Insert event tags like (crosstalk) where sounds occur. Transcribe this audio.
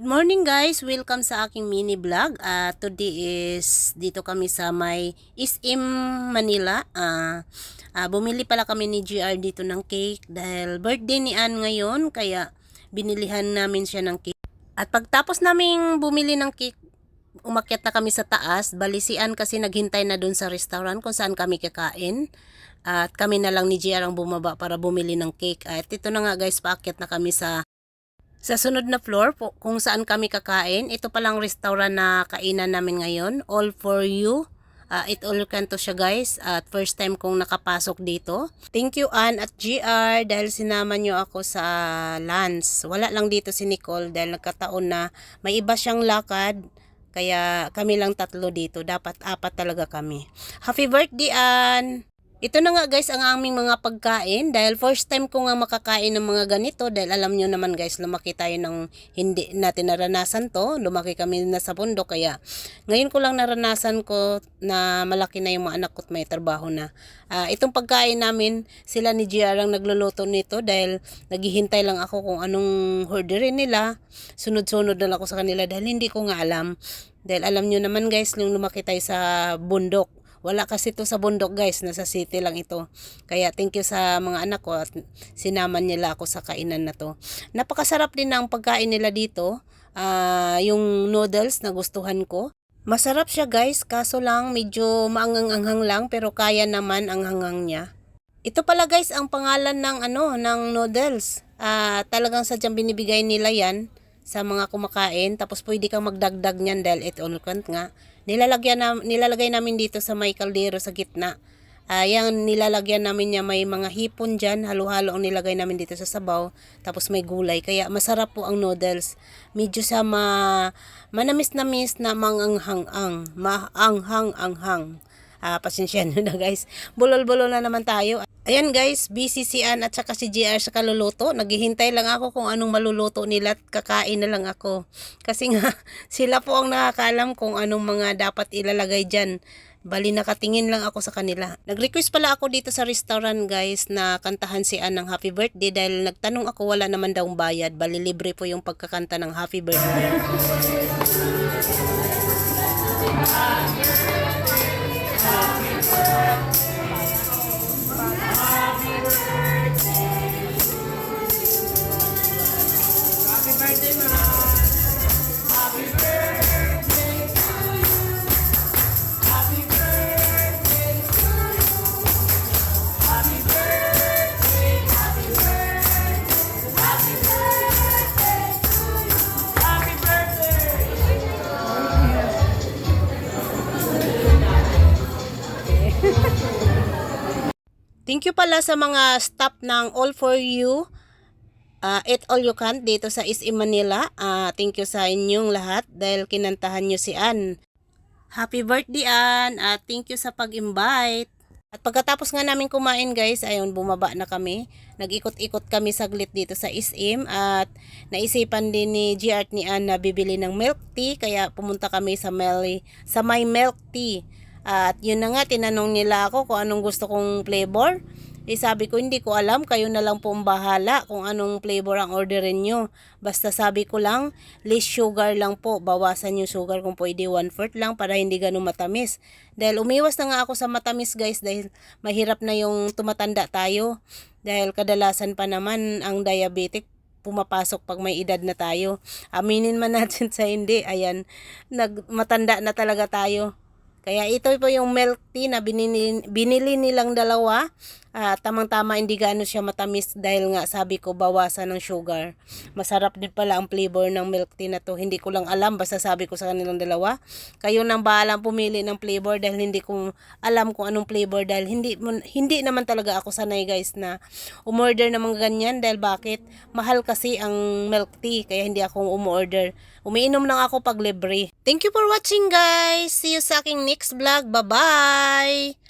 Good morning guys! Welcome sa aking mini vlog. Ah, today is dito kami sa may SM Manila. Ah, ah, bumili pala kami ni GR dito ng cake dahil birthday ni Ann ngayon kaya binilihan namin siya ng cake. At pagtapos naming bumili ng cake, umakyat na kami sa taas. Bali si Ann kasi naghintay na dun sa restaurant kung saan kami kakain. At kami na lang ni GR ang bumaba para bumili ng cake. At ito na nga guys, paakyat na kami sa sa sunod na floor kung saan kami kakain, ito palang restaurant na kainan namin ngayon. All for you. Uh, it all can to siya guys. At first time kong nakapasok dito. Thank you Ann at GR dahil sinama nyo ako sa lunch. Wala lang dito si Nicole dahil nagkataon na may iba siyang lakad. Kaya kami lang tatlo dito. Dapat apat talaga kami. Happy birthday Ann! Ito na nga guys ang aming mga pagkain. Dahil first time ko nga makakain ng mga ganito dahil alam nyo naman guys lumaki tayo ng hindi natin naranasan to. Lumaki kami na sa bundok kaya ngayon ko lang naranasan ko na malaki na yung mga anak ko at may trabaho na. Ah, itong pagkain namin sila ni GR ang nagluluto nito dahil naghihintay lang ako kung anong orderin nila. Sunod-sunod na ako sa kanila dahil hindi ko nga alam. Dahil alam nyo naman guys nung lumaki tayo sa bundok wala kasi to sa bundok guys, nasa city lang ito. Kaya thank you sa mga anak ko at sinaman nila ako sa kainan na to. Napakasarap din ang pagkain nila dito. Uh, yung noodles na gustuhan ko. Masarap siya guys, kaso lang medyo maangang-anghang lang pero kaya naman ang hangang niya. Ito pala guys ang pangalan ng ano ng noodles. Uh, talagang sadyang binibigay nila yan sa mga kumakain. Tapos pwede kang magdagdag niyan dahil it all nga. Nilalagyan na, nilalagay namin dito sa may kaldero sa gitna. Uh, yan, nilalagyan namin niya may mga hipon dyan. Halo-halo ang nilagay namin dito sa sabaw. Tapos may gulay. Kaya masarap po ang noodles. Medyo sa ma, manamis-namis na manganghang-ang. Maanghang-anghang. Uh, pasensya nyo (laughs) na guys. Bulol-bulol na naman tayo. Ayan guys, busy si Ann at saka si GR sa kaluluto. Naghihintay lang ako kung anong maluluto nila at kakain na lang ako. Kasi nga, (laughs) sila po ang nakakaalam kung anong mga dapat ilalagay dyan. Bali nakatingin lang ako sa kanila. Nag-request pala ako dito sa restaurant guys na kantahan si Ann ng happy birthday dahil nagtanong ako wala naman daw bayad. Bali libre po yung pagkakanta ng happy birthday. Thank you pala sa mga staff ng All For You. Uh, Eat All You Can dito sa SM Manila. Uh, thank you sa inyong lahat dahil kinantahan nyo si Ann. Happy birthday Ann! Uh, thank you sa pag-invite. At pagkatapos nga namin kumain guys, ayun bumaba na kami. Nag-ikot-ikot kami saglit dito sa SM at naisipan din ni GR ni Ann na bibili ng milk tea kaya pumunta kami sa, Melly, sa my milk tea. At yun na nga, tinanong nila ako kung anong gusto kong flavor. Eh sabi ko, hindi ko alam, kayo na lang po bahala kung anong flavor ang orderin nyo. Basta sabi ko lang, less sugar lang po. Bawasan yung sugar kung pwede, one fourth lang para hindi ganun matamis. Dahil umiwas na nga ako sa matamis guys dahil mahirap na yung tumatanda tayo. Dahil kadalasan pa naman ang diabetic pumapasok pag may edad na tayo. Aminin man (laughs) natin sa hindi, ayan, nag, matanda na talaga tayo. Kaya ito po yung milk tea na binili, binili nilang dalawa. Uh, tamang-tama hindi gaano siya matamis dahil nga sabi ko bawasan ng sugar. Masarap din pala ang flavor ng milk tea na to. Hindi ko lang alam basta sabi ko sa kanilang dalawa. Kayo nang bahalang pumili ng flavor dahil hindi ko alam kung anong flavor dahil hindi hindi naman talaga ako sanay guys na umorder ng mga ganyan dahil bakit mahal kasi ang milk tea kaya hindi ako umorder. Umiinom lang ako pag libre. Thank you for watching guys. See you sa aking next vlog. Bye-bye.